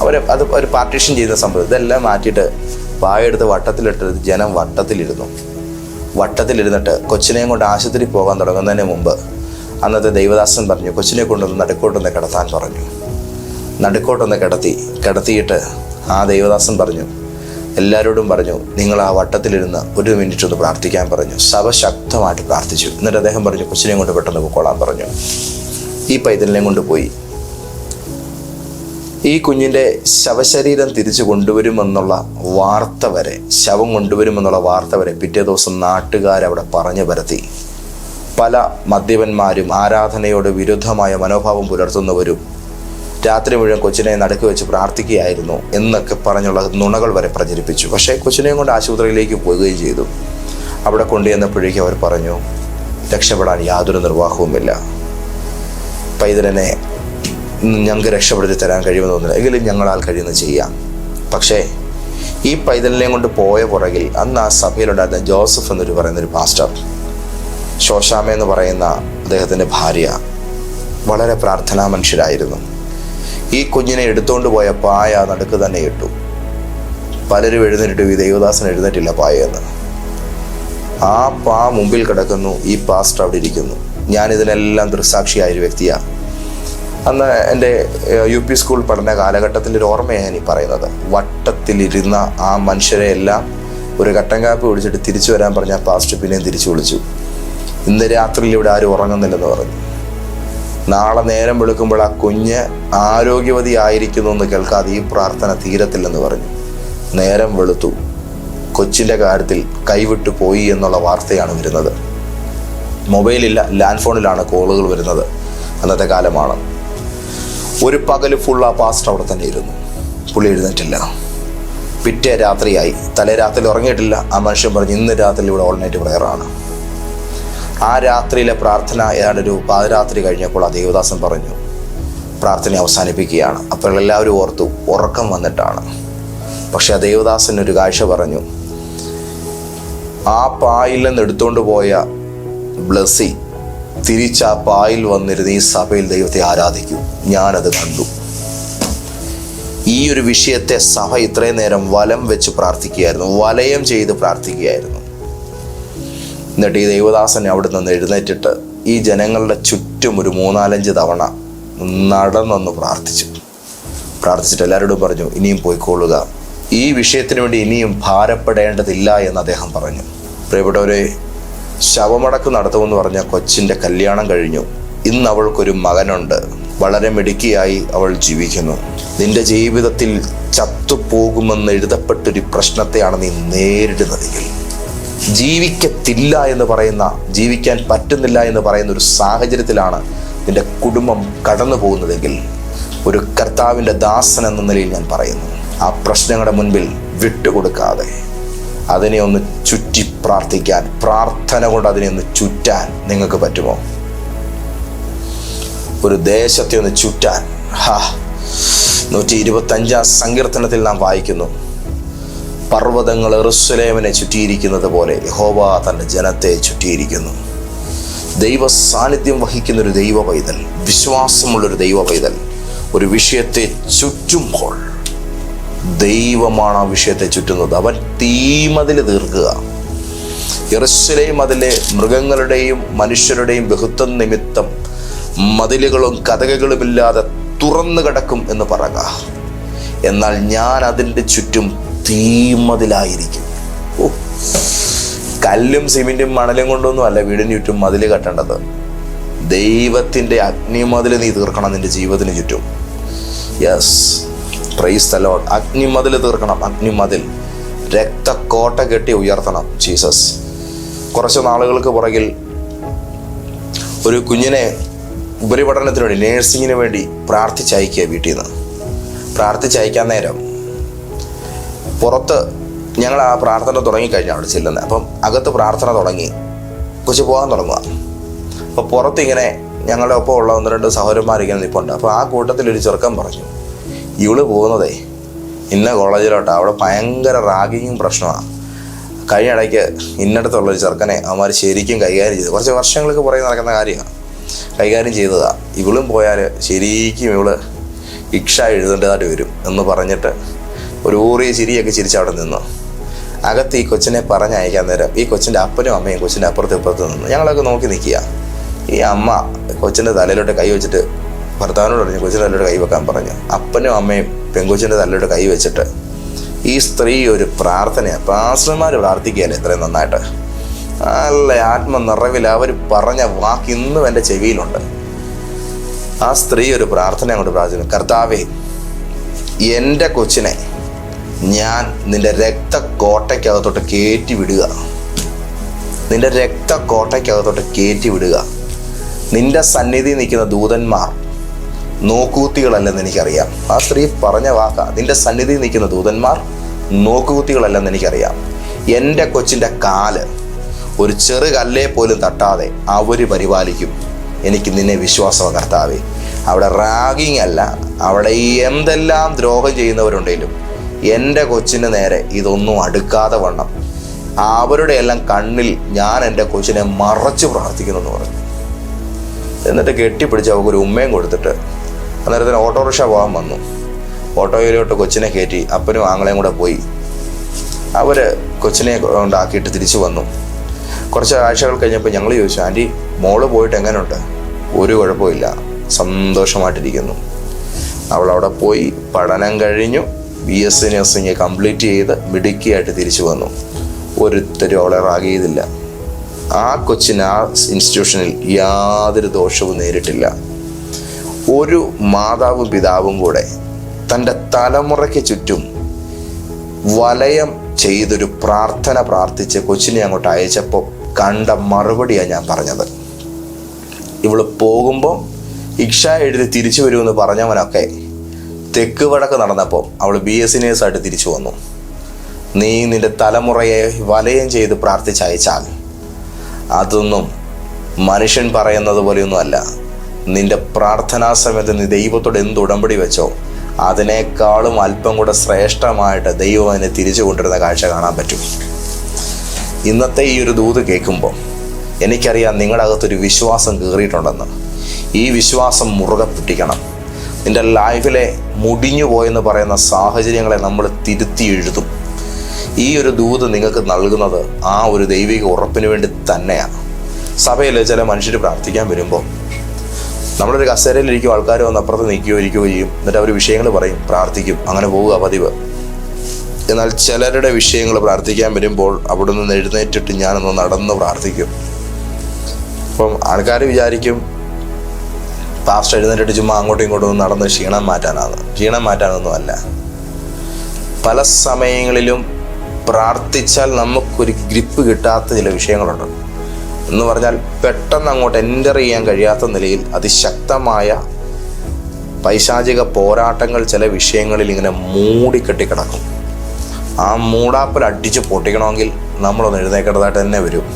അവർ അത് ഒരു പാർട്ടീഷൻ ചെയ്യുന്ന സംഭവം ഇതെല്ലാം മാറ്റിയിട്ട് പായെടുത്ത് വട്ടത്തിലിട്ട് ജനം വട്ടത്തിലിരുന്നു. വട്ടത്തിലിരുന്നിട്ട് കൊച്ചിനെയും കൊണ്ട് ആശുപത്രി പോകാൻ തുടങ്ങുന്നതിന് മുമ്പ് അന്നത്തെ ദൈവദാസൻ പറഞ്ഞു കൊച്ചിനെ കൊണ്ടൊന്ന് നടുക്കോട്ടൊന്ന് കിടത്താൻ പറഞ്ഞു. നടുക്കോട്ടൊന്ന് കിടത്തി കിടത്തിയിട്ട് ആ ദൈവദാസൻ പറഞ്ഞു എല്ലാവരോടും പറഞ്ഞു നിങ്ങൾ ആ വട്ടത്തിലിരുന്ന് ഒരു മിനിറ്റ് ഒന്ന് പ്രാർത്ഥിക്കാൻ പറഞ്ഞു. സഭ ശക്തമായിട്ട് പ്രാർത്ഥിച്ചു. എന്നിട്ട് അദ്ദേഹം പറഞ്ഞു കൊച്ചിനെയും കൊണ്ട് പെട്ടെന്ന് പൊക്കോളാൻ പറഞ്ഞു. ഈ പൈതലിനെയും കൊണ്ട് പോയി. ഈ കുഞ്ഞിന്റെ ശവശരീരം തിരിച്ചു കൊണ്ടുവരുമെന്നുള്ള വാർത്ത വരെ ശവം കൊണ്ടുവരുമെന്നുള്ള വാർത്ത വരെ പിറ്റേ ദിവസം നാട്ടുകാരവിടെ പറഞ്ഞു പരത്തി. പല മദ്യപന്മാരും ആരാധനയോട് വിരുദ്ധമായ മനോഭാവം പുലർത്തുന്നവരും രാത്രി മുഴുവൻ കൊച്ചിനെ നടുക്ക് വെച്ച് പ്രാർത്ഥിക്കുകയായിരുന്നു എന്നൊക്കെ പറഞ്ഞുള്ള നുണകൾ വരെ പ്രചരിപ്പിച്ചു. പക്ഷേ കൊച്ചിനെയും കൊണ്ട് ആശുപത്രിയിലേക്ക് പോവുകയും ചെയ്തു. അവിടെ കൊണ്ടുചെന്നപ്പോഴേക്കും അവർ പറഞ്ഞു രക്ഷപ്പെടാൻ യാതൊരു നിർവാഹവുമില്ല. പൈതലിനെ ഞങ്ങൾക്ക് രക്ഷപ്പെടുത്തി തരാൻ കഴിയുമെന്ന് തോന്നുന്നില്ല. എങ്കിലും ഞങ്ങളാൽ കഴിയുന്ന ചെയ്യാം. പക്ഷേ ഈ പൈതലിനെയും കൊണ്ട് പോയ പുറകിൽ അന്ന് ആ സഭയിലുണ്ടായിരുന്ന ജോസഫ് എന്നൊരു പറയുന്ന ഒരു പാസ്റ്റർ ശോശാമ എന്ന് പറയുന്ന അദ്ദേഹത്തിന്റെ ഭാര്യ വളരെ പ്രാർത്ഥനാ മനുഷ്യരായിരുന്നു. ഈ കുഞ്ഞിനെ എടുത്തുകൊണ്ട് പോയ പായ നടുക്ക് തന്നെ ഇട്ടു. പലരും എഴുന്നേറ്റു ഈ ദേവദാസൻ എഴുന്നേറ്റില്ല പായെന്ന് ആ പാ മുമ്പിൽ കിടക്കുന്നു ഈ പാസ്റ്റർ അവിടെ ഇരിക്കുന്നു. ഞാൻ ഇതിനെല്ലാം ദൃസാക്ഷിയായ ഒരു വ്യക്തിയാണ്. അന്ന് എന്റെ യു പി സ്കൂൾ പഠന കാലഘട്ടത്തിന്റെ ഒരു ഓർമ്മയാണ് ഈ പറയുന്നത്. വട്ടത്തിലിരുന്ന ആ മനുഷ്യരെ എല്ലാം ഒരു കട്ടൻ കാപ്പ് വിളിച്ചിട്ട് തിരിച്ചു വരാൻ പറഞ്ഞ പാസ്റ്റ് പിന്നെയും തിരിച്ചു വിളിച്ചു. ഇന്ന് രാത്രിയിൽ ഇവിടെ ആരും ഉറങ്ങുന്നില്ലെന്ന് പറഞ്ഞു. നാളെ നേരം വെളുക്കുമ്പോൾ ആ കുഞ്ഞ് ആരോഗ്യവതി ആയിരിക്കുന്നു എന്ന് കേൾക്കാതെ ഈ പ്രാർത്ഥന തീരത്തില്ലെന്ന് പറഞ്ഞു. നേരം വെളുത്തു. കൊച്ചിന്റെ കാര്യത്തിൽ കൈവിട്ടു പോയി എന്നുള്ള വാർത്തയാണ് വരുന്നത്. മൊബൈലില്ല ലാൻഡ് ഫോണിലാണ് കോളുകൾ വരുന്നത്. അന്നത്തെ കാലമാണ്. ഒരു പകൽ ഫുൾ ആ പാസ്റ്റർ അവിടെ തന്നെ ഇരുന്നു. പുള്ളി എഴുന്നേറ്റില്ല. പിറ്റേ രാത്രിയായി. തലേ രാത്രി ഉറങ്ങിയിട്ടില്ല. ആ മനുഷ്യൻ പറഞ്ഞു ഇന്ന് രാത്രി ഇവിടെ ഓൾ നൈറ്റ് പ്രയറാണ് ആ രാത്രിയിലെ പ്രാർത്ഥന ഏതാണ്ട് ഒരു പാതിരാത്രി കഴിഞ്ഞപ്പോൾ ആ ദേവദാസൻ പറഞ്ഞു പ്രാർത്ഥന അവസാനിപ്പിക്കുകയാണ്. അപ്പോൾ എല്ലാവരും ഓർത്തു ഉറക്കം വന്നിട്ടാണ്. പക്ഷെ ആ ദേവദാസൻ ഒരു കാഴ്ച പറഞ്ഞു ആ പായിൽ നിന്ന് എടുത്തുകൊണ്ട് പോയ ബ്ലസ്സി തിരിച്ച് ആ പായിൽ വന്നിരുന്ന് ഈ സഭയിൽ ദൈവത്തെ ആരാധിക്കൂ. ഞാനത് കണ്ടു. ഈ ഒരു വിഷയത്തെ സഭ ഇത്രയും നേരം വലം വെച്ച് പ്രാർത്ഥിക്കുകയായിരുന്നു. വലയം ചെയ്ത് പ്രാർത്ഥിക്കുകയായിരുന്നു. എന്നിട്ട് ഈ ദൈവദാസൻ അവിടെ നിന്ന് എഴുന്നേറ്റിട്ട് ഈ ജനങ്ങളുടെ ചുറ്റും ഒരു മൂന്നാലഞ്ച് തവണ നടന്നൊന്ന് പ്രാർത്ഥിച്ചു. പ്രാർത്ഥിച്ചിട്ട് എല്ലാവരോടും പറഞ്ഞു ഇനിയും പോയിക്കൊള്ളുക. ഈ വിഷയത്തിന് വേണ്ടി ഇനിയും ഭാരപ്പെടേണ്ടതില്ല എന്ന് അദ്ദേഹം പറഞ്ഞു. പ്രിയപ്പെട്ടവരെ ശവമടക്ക് നടത്തുമെന്ന് പറഞ്ഞ കൊച്ചിന്റെ കല്യാണം കഴിഞ്ഞു. ഇന്ന് അവൾക്കൊരു മകനുണ്ട്. വളരെ മിടുക്കിയായി അവൾ ജീവിക്കുന്നു. നിന്റെ ജീവിതത്തിൽ ചത്തുപോകുമെന്ന് എഴുതപ്പെട്ടൊരു പ്രശ്നത്തെയാണ് നീ നേരിടുന്നതെങ്കിൽ. ജീവിക്കത്തില്ല എന്ന് പറയുന്ന ജീവിക്കാൻ പറ്റുന്നില്ല എന്ന് പറയുന്ന ഒരു സാഹചര്യത്തിലാണ് നിന്റെ കുടുംബം കടന്നു പോകുന്നതെങ്കിൽ ഒരു കർത്താവിന്റെ ദാസൻ എന്ന നിലയിൽ ഞാൻ പറയുന്നു. ആ പ്രശ്നങ്ങളുടെ മുൻപിൽ വിട്ടുകൊടുക്കാതെ. അതിനെ ഒന്ന് ചുറ്റി പ്രാർത്ഥിക്കാൻ പ്രാർത്ഥന കൊണ്ട് അതിനെ ഒന്ന് ചുറ്റാൻ നിങ്ങൾക്ക് പറ്റുമോ? ഒരു ദേശത്തെ ഒന്ന് ചുറ്റാൻ. ഹാ. നൂറ്റി ഇരുപത്തഞ്ചാം സങ്കീർത്തനത്തിൽ നാം വായിക്കുന്നു. പർവതങ്ങൾ എറുസലേമിനെ ചുറ്റിയിരിക്കുന്നത് പോലെ ഹോബ തന്റെ ജനത്തെ ചുറ്റിയിരിക്കുന്നു. ദൈവ സാന്നിധ്യം വഹിക്കുന്ന ഒരു ദൈവ പൈതൽ വിശ്വാസമുള്ളൊരു ദൈവ പൈതൽ ഒരു വിഷയത്തെ ചുറ്റുമ്പോൾ ദൈവമാണ് ആ വിഷയത്തെ ചുറ്റുന്നത്. അവൻ തീമതിൽ തീർക്കുക എറുസലേം അതിലെ മൃഗങ്ങളുടെയും മനുഷ്യരുടെയും ബഹുത്വം നിമിത്തം മതിലുകളും കഥകളുമില്ലാതെ തുറന്നു കിടക്കും എന്ന് പറയുക. എന്നാൽ ഞാൻ അതിന്റെ ചുറ്റും തീമതിലായിരിക്കും. ഓ. കല്ലും സിമെന്റും മണലും കൊണ്ടൊന്നും അല്ല വീടിന് ചുറ്റും മതിൽ കെട്ടേണ്ടത്. ദൈവത്തിന്റെ അഗ്നിമതിൽ നീ തീർക്കണം നിന്റെ ജീവിതത്തിന് ചുറ്റും. യെസ് പ്രൈസ് തലോൺ അഗ്നിമതിൽ തീർക്കണം. അഗ്നിമതിൽ രക്തക്കോട്ട കെട്ടി ഉയർത്തണം ജീസസ്. കുറച്ച് നാളുകൾക്ക് പുറകിൽ ഒരു കുഞ്ഞിനെ ഉപരിപഠനത്തിന് വേണ്ടി നേഴ്സിങ്ങിന് വേണ്ടി പ്രാർത്ഥിച്ചയക്കുക വീട്ടിൽ നിന്ന്. പ്രാർത്ഥിച്ചയക്കാൻ നേരം. പുറത്ത് ഞങ്ങൾ ആ പ്രാർത്ഥന തുടങ്ങിക്കഴിഞ്ഞു അവിടെ ചെല്ലുന്നത്. അപ്പം അകത്ത് പ്രാർത്ഥന തുടങ്ങി. കൊച്ചു പോകാൻ തുടങ്ങുക. അപ്പോൾ പുറത്തിങ്ങനെ ഞങ്ങളുടെ ഒപ്പം ഉള്ള ഒന്ന് രണ്ട് സഹോദരന്മാരിങ്ങനെ നിൽപ്പുണ്ട് അപ്പോൾ ആ കൂട്ടത്തിൽ ഒരു ചെറുക്കം പറഞ്ഞു ഇവൾ പോകുന്നതേ ഇന്ന കോളേജിലോട്ട്. അവിടെ ഭയങ്കര റാഗിങ്ങും പ്രശ്നമാണ് കഴിഞ്ഞ ഇടയ്ക്ക് ഇന്നടത്തുള്ള ഒരു ചെറുക്കനെ അവന്മാർ ശരിക്കും കൈകാര്യം ചെയ്തു. കുറച്ച് വർഷങ്ങൾക്ക് പുറകെ നടക്കുന്ന കാര്യമാണ് കൈകാര്യം ചെയ്തതാണ് ഇവളും പോയാൽ ശരിക്കും ഇവൾ ഇക്ഷ എഴുതേണ്ടതായിട്ട് വരും എന്ന് പറഞ്ഞിട്ട് ഒരു ഊറിയ ചിരിയൊക്കെ ചിരിച്ച് അവിടെ നിന്നു. അകത്ത് ഈ കൊച്ചിനെ പറഞ്ഞയക്കാൻ നേരം ഈ കൊച്ചിന്റെ അപ്പനും അമ്മയും കൊച്ചിന്റെ അപ്പുറത്ത് ഇപ്പുറത്ത് നിന്നു. ഞങ്ങളൊക്കെ നോക്കി നിൽക്കുക. ഈ അമ്മ കൊച്ചിന്റെ തലയിലോട്ട് കൈ വെച്ചിട്ട് ഭർത്താവിനോട് പറഞ്ഞു കൊച്ചിന്റെ തല്ലയുടെ കൈ വെക്കാൻ പറഞ്ഞു. അപ്പനും അമ്മയും പെൺകൊച്ചിന്റെ തല്ലയുടെ കൈ വെച്ചിട്ട് ഈ സ്ത്രീ ഒരു പ്രാർത്ഥനയാണ് പാസ്റ്റർമാർ പ്രാർത്ഥിക്കുകയല്ലേ ഇത്രയും നന്നായിട്ട്? നല്ല ആത്മനിറവിൽ അവർ പറഞ്ഞ വാക്ക് ഇന്നും എന്റെ ചെവിയിലുണ്ട്. ആ സ്ത്രീ ഒരു പ്രാർത്ഥന അങ്ങോട്ട് പ്രാർത്ഥിക്കുന്നു. കർത്താവേ എന്റെ കൊച്ചിനെ ഞാൻ നിന്റെ രക്തക്കോട്ടയ്ക്കകത്തോട്ട് കയറ്റി വിടുക. നിന്റെ രക്തക്കോട്ടയ്ക്കകത്തോട്ട് കയറ്റി വിടുക. നിന്റെ സന്നിധി നിൽക്കുന്ന ദൂതന്മാർ നോക്കുകുത്തികളല്ലെന്ന് എനിക്കറിയാം. ആ സ്ത്രീ പറഞ്ഞ വാക്ക നിന്റെ സന്നിധി നിൽക്കുന്ന ദൂതന്മാർ നോക്കുകുത്തികളല്ലെന്ന് എനിക്കറിയാം. എന്റെ കൊച്ചിന്റെ കാൽ ഒരു ചെറു കല്ലേ പോലും തട്ടാതെ അവർ പരിപാലിക്കും. എനിക്ക് നിന്നെ വിശ്വാസം കർത്താവേ. അവിടെ റാഗിങ് അല്ല അവിടെ ഈ എന്തെല്ലാം ദ്രോഹം ചെയ്യുന്നവരുണ്ടെങ്കിലും എന്റെ കൊച്ചിന് നേരെ ഇതൊന്നും അടുക്കാതെ വണ്ണം. അവരുടെ എല്ലാം കണ്ണിൽ ഞാൻ എന്റെ കൊച്ചിനെ മറച്ചു പ്രാർത്ഥിക്കുന്നു എന്ന് പറഞ്ഞു. എന്നിട്ട് കെട്ടിപ്പിടിച്ച് അവൾക്ക് ഒരു ഉമ്മയും കൊടുത്തിട്ട് അന്നേരത്തിന് ഓട്ടോറിക്ഷ പോകാൻ വന്നു. ഓട്ടോയിലോട്ട് കൊച്ചിനെ കയറ്റി അപ്പനും ആങ്ങളെയും കൂടെ പോയി. അവർ കൊച്ചിനെ ഉണ്ടാക്കിയിട്ട് തിരിച്ചു വന്നു. കുറച്ച് ആഴ്ചകൾ കഴിഞ്ഞപ്പോൾ ഞങ്ങൾ ചോദിച്ചു ആന്റി മോൾ പോയിട്ട് എങ്ങനെയുണ്ട് ഒരു കുഴപ്പമില്ല. സന്തോഷമായിട്ടിരിക്കുന്നു. അവൾ അവിടെ പോയി പഠനം കഴിഞ്ഞു. ബി എസ് നഴ്സിംഗ് കംപ്ലീറ്റ് ചെയ്ത് മിടുക്കിയായിട്ട് തിരിച്ചു വന്നു. ഒരുത്തരും അവളെ റാഗ് ചെയ്തില്ല. ആ കൊച്ചിന് ആ ഇൻസ്റ്റിറ്റ്യൂഷനിൽ യാതൊരു ദോഷവും നേരിട്ടില്ല. ഒരു മാതാവും പിതാവും കൂടെ തന്റെ തലമുറയ്ക്ക് ചുറ്റും വലയം ചെയ്തൊരു പ്രാർത്ഥന പ്രാർത്ഥിച്ച് കൊച്ചിനെ അങ്ങോട്ട് അയച്ചപ്പോൾ കണ്ട മറുപടിയാണ് ഞാൻ പറഞ്ഞത്. ഇവൾ പോകുമ്പോൾ ഇക്ഷ എഴുതി തിരിച്ചു വരുമെന്ന് പറഞ്ഞവനൊക്കെ തെക്ക് വടക്ക് നടന്നപ്പോൾ അവൾ ബി എസ് സി നേഴ്സായിട്ട് തിരിച്ചു വന്നു. നീ നിന്റെ തലമുറയെ വലയം ചെയ്ത് പ്രാർത്ഥിച്ചയച്ചാൽ അതൊന്നും മനുഷ്യൻ പറയുന്നത് പോലെയൊന്നും അല്ല. നിന്റെ പ്രാർത്ഥനാ സമയത്ത് നീ ദൈവത്തോട് എന്ത് ഉടമ്പടി വെച്ചോ അതിനേക്കാളും അല്പം കൂടെ ശ്രേഷ്ഠമായിട്ട് ദൈവം അതിനെ തിരിച്ചു കൊണ്ടിരുന്ന കാഴ്ച കാണാൻ പറ്റും. ഇന്നത്തെ ഈ ഒരു ദൂത് കേൾക്കുമ്പോൾ എനിക്കറിയാം നിങ്ങളുടെ അകത്തൊരു വിശ്വാസം കയറിയിട്ടുണ്ടെന്ന് ഈ വിശ്വാസം മുറുകെ പിടിക്കണം നിന്റെ ലൈഫിലെ മുടിഞ്ഞു പോയെന്ന് പറയുന്ന സാഹചര്യങ്ങളെ നമ്മൾ തിരുത്തി എഴുതും. ഈ ഒരു ദൂത് നിങ്ങൾക്ക് നൽകുന്നത് ആ ഒരു ദൈവിക ഉറപ്പിന് വേണ്ടി തന്നെയാണ്. സഭയിൽ ചില മനുഷ്യർ പ്രാർത്ഥിക്കാൻ വരുമ്പോൾ നമ്മളൊരു കസേരയിലിരിക്കും ആൾക്കാർ വന്ന് അപ്പുറത്ത് നിൽക്കുകയോ ഇരിക്കുകയോ ചെയ്യും. എന്നിട്ട് അവർ വിഷയങ്ങൾ പറയും പ്രാർത്ഥിക്കും അങ്ങനെ പോവുക പതിവ്. എന്നാൽ ചിലരുടെ വിഷയങ്ങൾ പ്രാർത്ഥിക്കാൻ വരുമ്പോൾ അവിടെ നിന്ന് എഴുന്നേറ്റിട്ട് ഞാനൊന്ന് നടന്ന് പ്രാർത്ഥിക്കും. അപ്പം ആൾക്കാർ വിചാരിക്കും പാസ്റ്റ് എഴുന്നേറ്റിട്ട് ചുമ്മാ അങ്ങോട്ടും ഇങ്ങോട്ടും നടന്ന് ക്ഷീണം മാറ്റാനാണ് ക്ഷീണം മാറ്റാനൊന്നും അല്ല. പല സമയങ്ങളിലും പ്രാർത്ഥിച്ചാൽ നമുക്കൊരു ഗ്രിപ്പ് കിട്ടാത്ത ചില വിഷയങ്ങളുണ്ട്. എന്ന് പറഞ്ഞാൽ പെട്ടെന്ന് അങ്ങോട്ട് എന്റർ ചെയ്യാൻ കഴിയാത്ത നിലയിൽ അതിശക്തമായ പൈശാചിക പോരാട്ടങ്ങൾ ചില വിഷയങ്ങളിൽ ഇങ്ങനെ മൂടിക്കെട്ടി കിടക്കും ആ മൂടാപ്പൽ അടിച്ച് പൊട്ടിക്കണമെങ്കിൽ നമ്മളൊന്ന് എഴുന്നേക്കേണ്ടതായിട്ട് തന്നെ വരും.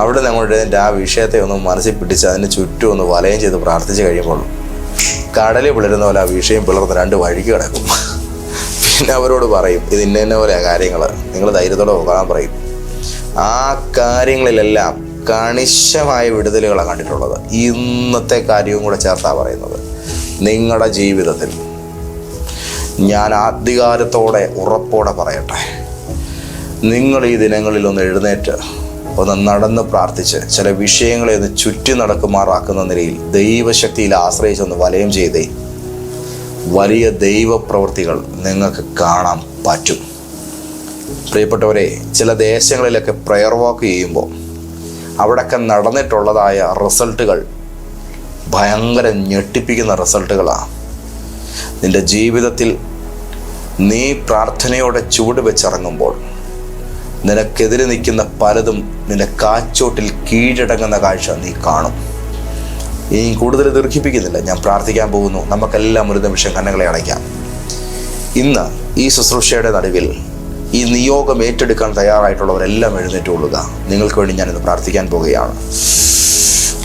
അവിടെ നിന്ന് അങ്ങോട്ട് ആ വിഷയത്തെ ഒന്ന് മനസ്സിൽ പിടിച്ച് അതിന് ചുറ്റും ഒന്ന് വലയം ചെയ്ത് പ്രാർത്ഥിച്ച് കഴിയുമ്പോൾ കടലിൽ പിളരുന്ന പോലെ ആ വിഷയം പിളർന്ന് രണ്ട് വഴിക്ക് കിടക്കും. പിന്നെ അവരോട് പറയും ഇത് ഇന്ന ഇന്ന പോലെയാ കാര്യങ്ങൾ നിങ്ങൾ ധൈര്യത്തോടെ പോകാൻ പറയും. ആ കാര്യങ്ങളിലെല്ലാം കണിശമായ വിടുതലുകളാണ് കണ്ടിട്ടുള്ളത്. ഇന്നത്തെ കാര്യവും കൂടെ ചേർത്താണ് പറയുന്നത്. നിങ്ങളുടെ ജീവിതത്തിൽ ഞാൻ ആധികാരത്തോടെ ഉറപ്പോടെ പറയട്ടെ. നിങ്ങൾ ഈ ദിനങ്ങളിൽ ഒന്ന് എഴുന്നേറ്റ് ഒന്ന് നടന്ന് പ്രാർത്ഥിച്ച് ചില വിഷയങ്ങളെ ഒന്ന് ചുറ്റി നടക്കുമാറാക്കുന്ന നിലയിൽ ദൈവശക്തിയിൽ ആശ്രയിച്ച് ഒന്ന് വലയം ചെയ്തേ. വലിയ ദൈവപ്രവൃത്തികൾ നിങ്ങൾക്ക് കാണാൻ പറ്റും. പ്രിയപ്പെട്ടവരെ ചില ദേശങ്ങളിലൊക്കെ പ്രയർ വാക്ക് ചെയ്യുമ്പോൾ അവിടെയൊക്കെ നടന്നിട്ടുള്ളതായ റിസൾട്ടുകൾ ഭയങ്കര ഞെട്ടിപ്പിക്കുന്ന റിസൾട്ടുകളാണ് നിന്റെ ജീവിതത്തിൽ നീ പ്രാർത്ഥനയോടെ ചുവട് വെച്ചിറങ്ങുമ്പോൾ നിനക്കെതിരെ നിൽക്കുന്ന പലതും നിന്റെ കാച്ചോട്ടിൽ കീഴടങ്ങുന്ന കാഴ്ച നീ കാണും. ഇനി കൂടുതൽ ദീർഘിപ്പിക്കുന്നില്ല. ഞാൻ പ്രാർത്ഥിക്കാൻ പോകുന്നു. നമുക്കെല്ലാം ഒരു നിമിഷം കണ്ണുകളെ അടയ്ക്കാം. ഇന്ന് ഈ ശുശ്രൂഷയുടെ നടുവിൽ ഈ നിയോഗം ഏറ്റെടുക്കാൻ തയ്യാറായിട്ടുള്ളവരെല്ലാം എഴുന്നേറ്റുകൊള്ളുക. നിങ്ങൾക്ക് വേണ്ടി ഞാനിന്ന് പ്രാർത്ഥിക്കാൻ പോവുകയാണ്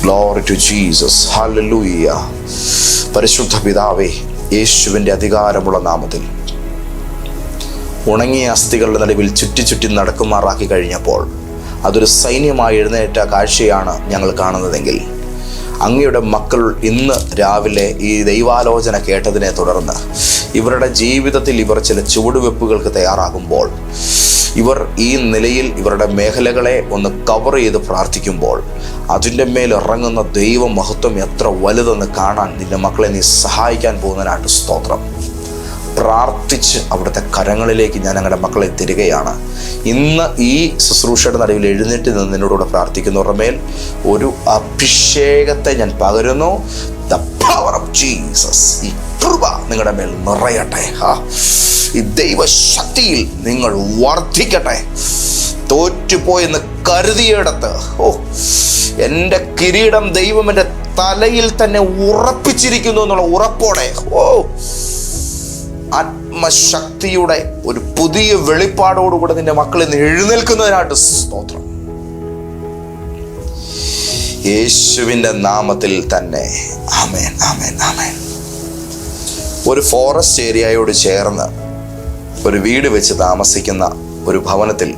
ഗ്ലോറി ടു ജീസസ് ഹല്ലേലൂയ പരിശുദ്ധ പിതാവേ യേശുവിന്റെ അധികാരമുള്ള നാമത്തിൽ ഉണങ്ങിയ അസ്ഥികളുടെ നടുവിൽ ചുറ്റി ചുറ്റി നടക്കുമാറാക്കി കഴിഞ്ഞപ്പോൾ അതൊരു സൈന്യമായി എഴുന്നേറ്റ കാഴ്ചയാണ് ഞങ്ങൾ കാണുന്നതെങ്കിൽ. അങ്ങയുടെ മക്കൾ ഇന്ന് രാവിലെ ഈ ദൈവാലോചന കേട്ടതിനെ തുടർന്ന് ഇവരുടെ ജീവിതത്തിൽ ഇവർ ചില ചുവടുവെപ്പുകൾക്ക് തയ്യാറാകുമ്പോൾ ഇവർ ഈ നിലയിൽ ഇവരുടെ മേഖലകളെ ഒന്ന് കവർ ചെയ്ത് പ്രാർത്ഥിക്കുമ്പോൾ അതിന്റെ മേൽ ഇറങ്ങുന്ന ദൈവമഹത്വം എത്ര വലുതെന്ന് കാണാൻ നിന്റെ മക്കളെ നീ സഹായിക്കാൻ പോകുന്നതിനായിട്ട് സ്തോത്രം. പ്രാർത്ഥിച്ച് അവിടുത്തെ കരങ്ങളിലേക്ക് ഞാൻ ഞങ്ങളുടെ മക്കളെ തരികയാണ്. ഇന്ന് ഈ ശുശ്രൂഷയുടെ നടുവിൽ എഴുന്നേറ്റ് നിന്ന് നിന്നോടുകൂടെ പ്രാർത്ഥിക്കുന്നവരുടെ മേൽ ഒരു അഭിഷേകത്തെ ഞാൻ പകരുന്നു. ദ പവർ ഓഫ് ജീസസ് ഈ കൃപ നിങ്ങളുടെ മേൽ നിറയട്ടെ. ഹാ. ഈ ദൈവശക്തിയിൽ നിങ്ങൾ വർദ്ധിക്കട്ടെ. തോറ്റുപോയെന്ന് കരുതിയിടത്ത് ഓ എന്റെ കിരീടം ദൈവം എന്റെ തലയിൽ തന്നെ ഉറപ്പിച്ചിരിക്കുന്നു എന്നുള്ള ഉറപ്പോടെ ഓ ആത്മശക്തിയുടെ ഒരു പുതിയ വെളിപ്പാടോടുകൂടെ നിന്റെ മക്കൾ ഇന്ന് എഴുന്നേൽക്കുന്നതിനായിട്ട് സ്തോത്രം. യേശുവിന്റെ നാമത്തിൽ തന്നെ. ആമേൻ ആമേൻ ആമേൻ. ഒരു ഫോറസ്റ്റ് ഏരിയയോട് ചേർന്ന് ഒരു വീട് വെച്ച് താമസിക്കുന്ന ഒരു ഭവനത്തിൽ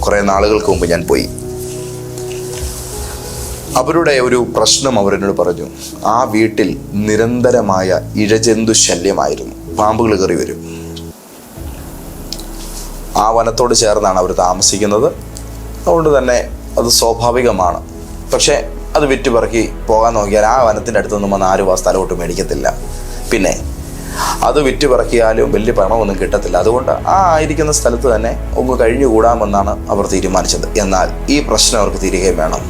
കുറേ നാളുകൾക്ക് മുമ്പ് ഞാൻ പോയി. അവരുടെ ഒരു പ്രശ്നം അവരെന്നോട് പറഞ്ഞു. ആ വീട്ടിൽ നിരന്തരമായ ഇഴജന്തു ശല്യമായിരുന്നു. പാമ്പുകൾ കയറി വരും. ആ വനത്തോട് ചേർന്നാണ് അവർ താമസിക്കുന്നത്. അതുകൊണ്ട് തന്നെ അത് സ്വാഭാവികമാണ്. പക്ഷേ അത് വിറ്റുപറക്കി പോകാൻ നോക്കിയാൽ ആ വനത്തിന്റെ അടുത്തൊന്നും വന്ന് ആരും ആ സ്ഥലമോട്ട് മേടിക്കത്തില്ല. പിന്നെ അത് വിറ്റുപറക്കിയാലും വലിയ പണമൊന്നും കിട്ടത്തില്ല. അതുകൊണ്ട് ആ ആയിരിക്കുന്ന സ്ഥലത്ത് തന്നെ ഒന്ന് കഴിഞ്ഞുകൂടാമെന്നാണ് അവർ തീരുമാനിച്ചത്. എന്നാൽ ഈ പ്രശ്നം അവർക്ക് തിരികെ വേണം.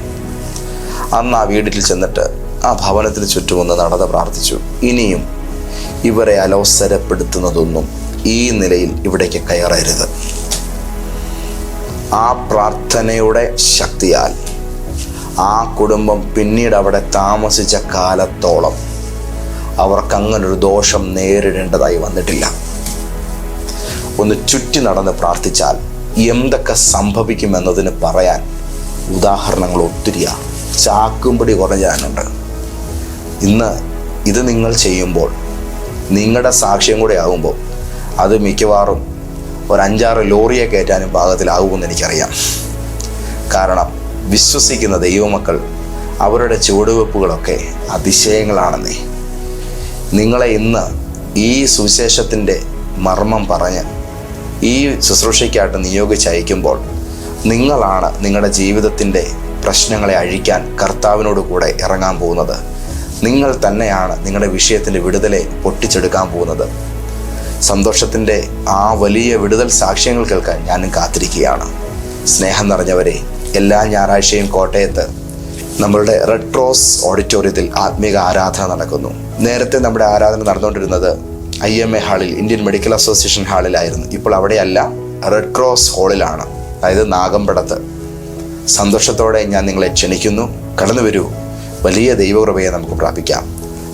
അന്ന് ആ വീട്ടിൽ ചെന്നിട്ട് ആ ഭവനത്തിന് ചുറ്റുമൊന്ന് നടന്ന് പ്രാർത്ഥിച്ചു. ഇനിയും ഇവരെ അലോസരപ്പെടുത്തുന്നതൊന്നും ഈ നിലയിൽ ഇവിടേക്ക് കയറരുത്. ആ പ്രാർത്ഥനയുടെ ശക്തിയാൽ ആ കുടുംബം പിന്നീട് അവിടെ താമസിച്ച കാലത്തോളം അവർക്ക് അങ്ങനൊരു ദോഷം നേരിടേണ്ടതായി വന്നിട്ടില്ല. ഒന്ന് ചുറ്റി നടന്ന് പ്രാർത്ഥിച്ചാൽ എന്തൊക്കെ സംഭവിക്കുമെന്നതിന് പറയാൻ ഉദാഹരണങ്ങൾ ഒത്തിരിയാണ് ചാക്കുംപടി കുറഞ്ഞാനുണ്ട് ഇന്ന് ഇത് നിങ്ങൾ ചെയ്യുമ്പോൾ നിങ്ങളുടെ സാക്ഷ്യം കൂടെ ആകുമ്പോൾ അത് മിക്കവാറും ഒരു അഞ്ചാറ് ലോറിയെ കയറ്റാനും പാകത്തിലാകുമെന്ന് എനിക്കറിയാം. കാരണം വിശ്വസിക്കുന്ന ദൈവമക്കൾ അവരുടെ ചുവടുവെപ്പുകളൊക്കെ അതിശയങ്ങളാണെന്നേ. നിങ്ങളെ ഇന്ന് ഈ സുവിശേഷത്തിന്റെ മർമ്മം പറഞ്ഞ് ഈ ശുശ്രൂഷയ്ക്കായിട്ട് നിയോഗിച്ചയക്കുമ്പോൾ നിങ്ങളാണ് നിങ്ങളുടെ ജീവിതത്തിന്റെ പ്രശ്നങ്ങളെ അഴിക്കാൻ കർത്താവിനോട് കൂടെ ഇറങ്ങാൻ പോകുന്നത്. നിങ്ങൾ തന്നെയാണ് നിങ്ങളുടെ വിഷയത്തിന്റെ വിടുതലെ പൊട്ടിച്ചെടുക്കാൻ പോകുന്നത്. സന്തോഷത്തിന്റെ ആ വലിയ വിടുതൽ സാക്ഷ്യങ്ങൾ കേൾക്കാൻ ഞാനും കാത്തിരിക്കുകയാണ്. സ്നേഹം നിറഞ്ഞവരെ എല്ലാ ഞായറാഴ്ചയും കോട്ടയത്ത് നമ്മളുടെ റെഡ് ക്രോസ് ഓഡിറ്റോറിയത്തിൽ ആത്മീക ആരാധന നടക്കുന്നു. നേരത്തെ നമ്മുടെ ആരാധന നടന്നുകൊണ്ടിരുന്നത് ഐ എം എ ഹാളിൽ ഇന്ത്യൻ മെഡിക്കൽ അസോസിയേഷൻ ഹാളിലായിരുന്നു. ഇപ്പോൾ അവിടെയല്ല റെഡ് ക്രോസ് ഹാളിലാണ് അതായത് നാഗമ്പടത്ത്. സന്തോഷത്തോടെ ഞാൻ നിങ്ങളെ ക്ഷണിക്കുന്നു. കടന്നു വരൂ വലിയ ദൈവകൃപയെ നമുക്ക് പ്രാപിക്കാം.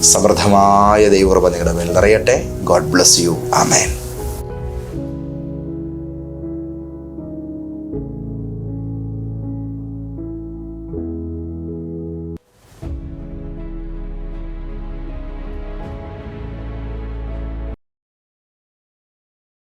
സമൃദ്ധമായ ദൈവകൃപ നിങ്ങളുടെ മേൽ നിറയട്ടെ. God bless you amen